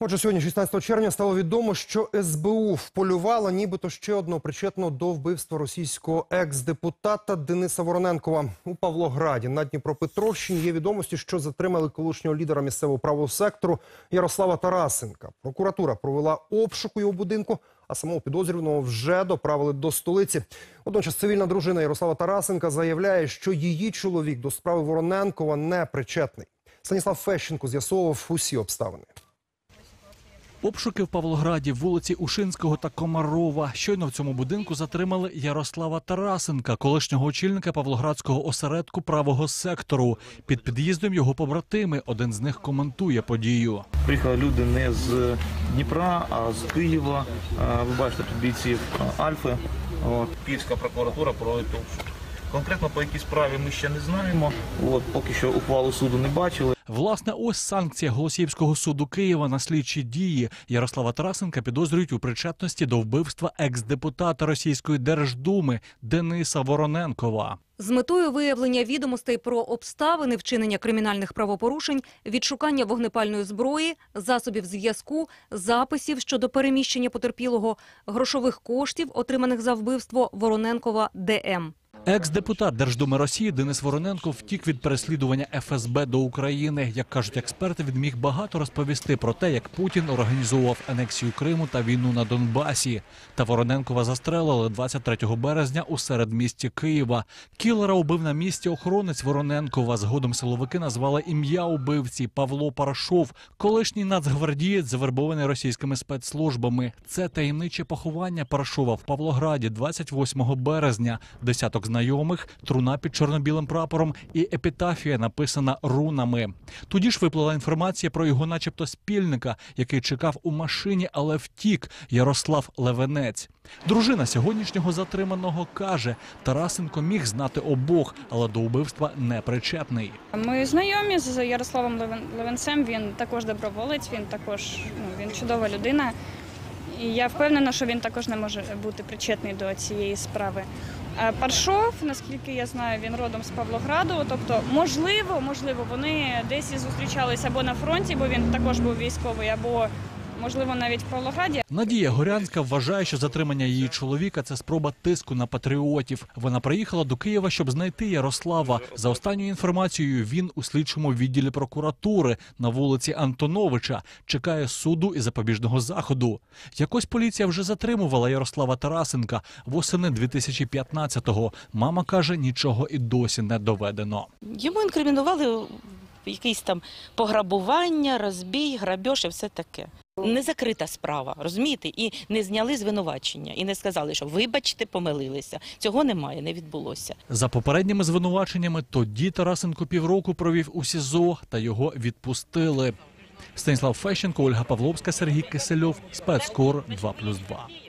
Отже, сьогодні, 16 червня, стало відомо, що СБУ вполювала нібито ще одного причетного до вбивства російського екс-депутата Дениса Вороненкова у Павлограді. На Дніпропетровщині є відомості, що затримали колишнього лідера місцевого правого сектору Ярослава Тарасенка. Прокуратура провела обшук у його будинку, а самого підозрюваного вже доправили до столиці. Водночас цивільна дружина Ярослава Тарасенка заявляє, що її чоловік до справи Вороненкова не причетний. Станіслав Фещенко з'ясовував усі обставини. Обшуки в Павлограді, вулиці Ушинського та Комарова. Щойно в цьому будинку затримали Ярослава Тарасенка, колишнього очільника Павлоградського осередку правого сектору. Під під'їздом його побратими. Один з них коментує подію. Приїхали люди не з Дніпра, а з Києва. Ви бачите тут бійців Альфи. От. Київська прокуратура проводить обшук. Конкретно по якій справі ми ще не знаємо. От, поки що ухвалу суду не бачили. Власне, ось санкція Голосіївського суду Києва на слідчі дії. Ярослава Тарасенка підозрюють у причетності до вбивства екс-депутата Російської Держдуми Дениса Вороненкова. З метою виявлення відомостей про обставини вчинення кримінальних правопорушень, відшукання вогнепальної зброї, засобів зв'язку, записів щодо переміщення потерпілого, грошових коштів, отриманих за вбивство Вороненкова ДМ. Екс-депутат Держдуми Росії Денис Вороненко втік від переслідування ФСБ до України. Як кажуть експерти, він міг багато розповісти про те, як Путін організовував анексію Криму та війну на Донбасі. Та Вороненкова застрелили 23 березня у середмісті Києва. Кілера убив на місці охоронець Вороненкова. Згодом силовики назвали ім'я убивці Павло Парашов, колишній нацгвардієць, завербований російськими спецслужбами. Це таємниче поховання Парашова в Павлограді 28 березня. Десяток знайомих, труна під чорно-білим прапором і епітафія написана рунами. Тоді ж виплила інформація про його, начебто, спільника, який чекав у машині, але втік Ярослав Левенець. Дружина сьогоднішнього затриманого каже: Тарасенко міг знати обох, але до убивства не причетний. Ми знайомі з Ярославом Левен- Левенцем. Він також доброволець, він також ну, він чудова людина. І я впевнена, що він також не може бути причетний до цієї справи. А Паршов, наскільки я знаю, він родом з Павлограду. Тобто, можливо, можливо, вони десь і зустрічалися або на фронті, бо він також був військовий, або можливо навіть в Павлограді. Надія Горянська вважає, що затримання її чоловіка це спроба тиску на патріотів. Вона приїхала до Києва, щоб знайти Ярослава. За останньою інформацією, він у слідчому відділі прокуратури на вулиці Антоновича чекає суду і запобіжного заходу. Якось поліція вже затримувала Ярослава Тарасенка восени 2015-го. Мама каже, нічого і досі не доведено. Йому інкримінували якісь там пограбування, розбій, грабеж і все таке. Не закрита справа, розумієте? І не зняли звинувачення, і не сказали, що вибачте, помилилися. Цього немає, не відбулося. За попередніми звинуваченнями, тоді Тарасенко півроку провів у СІЗО та його відпустили. Станіслав Фещенко, Ольга Павловська, Сергій Кисельов, спецкор 2+,2.